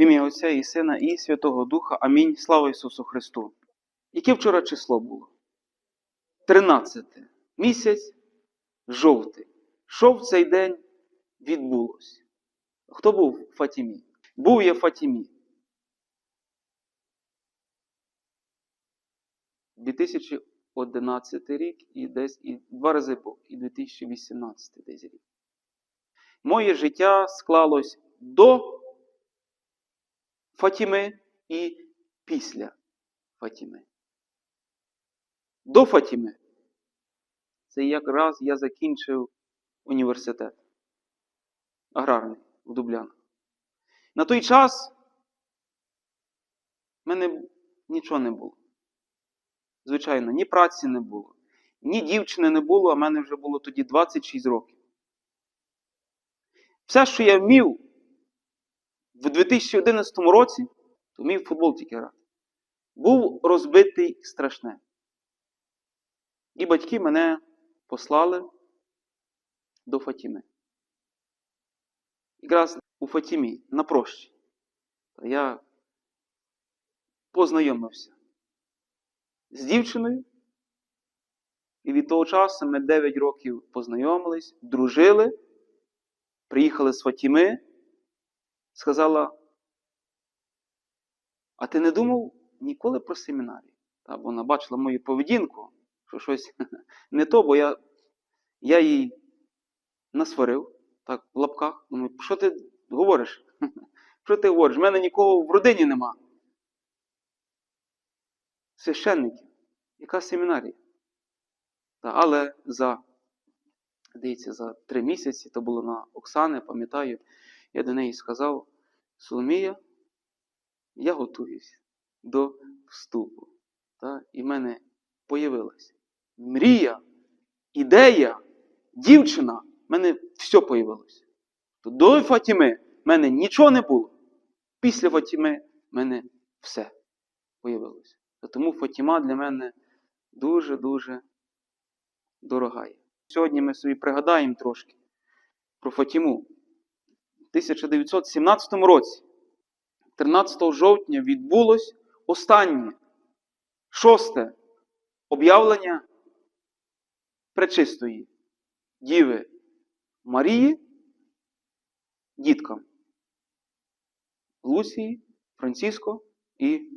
В ім'я Отця і Сина, і Святого Духа. Амінь. Слава Ісусу Христу. Яке вчора число було? 13. Місяць жовтий. Що в цей день відбулося? Хто був в Фатімі? Був я в Фатімі. 2011 рік і десь і два рази був, і 2018 десь рік. Моє життя склалось до Фатіми і після Фатіми. До Фатіми. Це якраз я закінчив університет аграрний в Дублянах. На той час в мене нічого не було. Звичайно, ні праці не було, ні дівчини не було, а в мене вже було тоді 26 років. Все, що я вмів в 2011 році, вмів футбол тільки грати. Був розбитий страшне. І батьки мене послали до Фатіми. Якраз у Фатімі на прощі. Я познайомився з дівчиною. І від того часу ми 9 років познайомились, дружили, приїхали з Фатіми, сказала, а ти не думав ніколи про семінарію? Та вона бачила мою поведінку, що щось не то, бо я, я їй насварив, так, в лапках. Думаю, що ти говориш? Що ти говориш? У мене нікого в родині нема. Священників. Яка семінарія? Та, але за, дивіться, за три місяці, то було на Оксани, пам'ятаю, я до неї сказав, Соломія, я готуюсь до вступу. Та, і в мене появилась мрія, ідея, дівчина, в мене все появилося. До Фатіми в мене нічого не було. Після Фатіми в мене все появилося. Тому Фатіма для мене дуже-дуже дорога. Сьогодні ми собі пригадаємо трошки про Фатіму. У 1917 році, 13 жовтня, відбулось останнє, шосте об'явлення пречистої Діви Марії діткам Лусії, Франциско і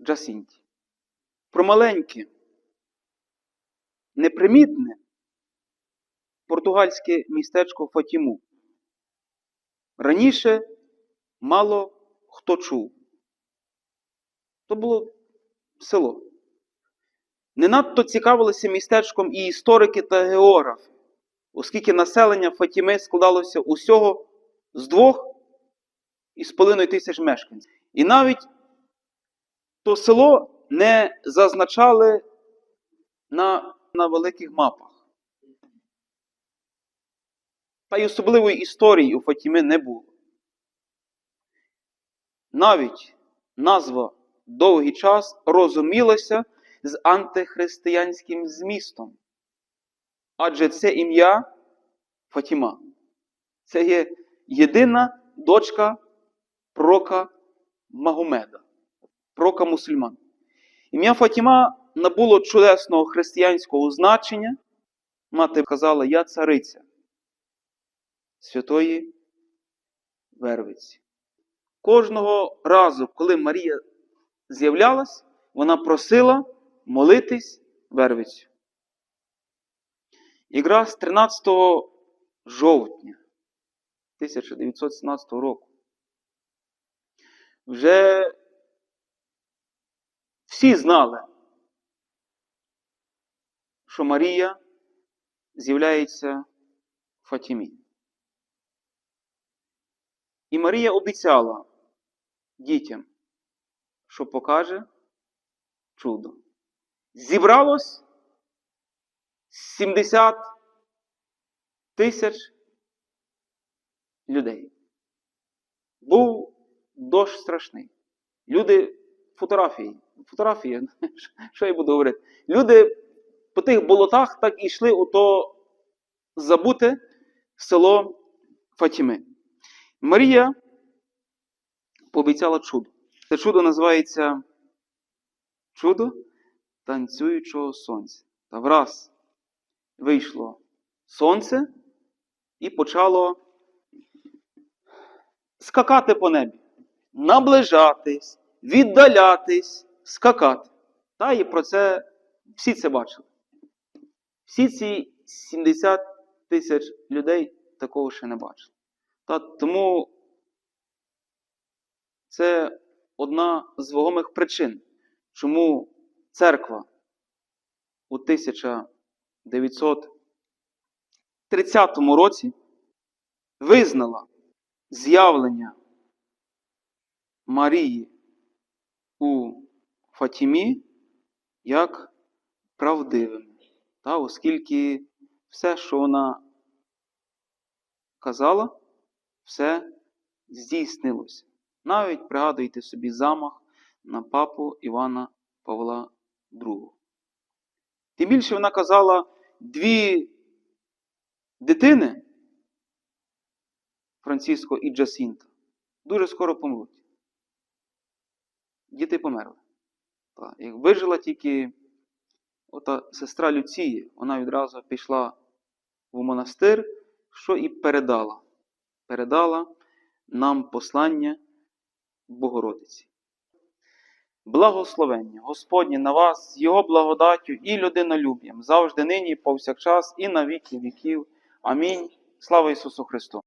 Джасінті. Про маленьке, непримітне португальське містечко Фатіму. Раніше мало хто чув. То було село. Не надто цікавилися містечком і історики та географи, оскільки населення Фатіми складалося усього з двох із половиною тисяч мешканців. І навіть то село не зазначали на, на великих мапах. Та й особливої історії у Фатіми не було. Навіть назва довгий час розумілася з антихристиянським змістом. Адже це ім'я Фатіма. Це є єдина дочка пророка Магомеда, пророка мусульман. Ім'я Фатіма набуло чудесного християнського значення. Мати казала, я цариця Святої Вервиці. Кожного разу, коли Марія з'являлась, вона просила молитись Вервицю. Якраз 13 жовтня 1917 року вже всі знали, що Марія з'являється в Фатімі. І Марія обіцяла дітям, що покаже чудо. Зібралось 70 тисяч людей. Був дощ страшний. Люди фотографії. Фотографії, що я буду говорити? Люди по тих болотах так і йшли у то забуте село Фатіми. Марія пообіцяла чудо. Це чудо називається чудо танцюючого сонця. Та враз вийшло сонце і почало скакати по небі, наближатись, віддалятись, скакати. Та і про це всі це бачили. Всі ці 70 тисяч людей такого ще не бачили. Тому це одна з вагомих причин, чому церква у 1930 році визнала з'явлення Марії у Фатімі як правдивим. Та, оскільки все, що вона казала, все здійснилося. Навіть пригадуйте собі замах на папу Івана Павла II. Тим більше вона казала, дві дитини, Франциско і Джасінта, дуже скоро помруть. Діти померли. Та, Як вижила тільки ота сестра Люції, вона відразу пішла в монастир, що і передала. Передала нам послання Богородиці. Благословення Господні на вас, Його благодаттю і людинолюб'ям, завжди нині, повсякчас, і на віки віків. Амінь. Слава Ісусу Христу!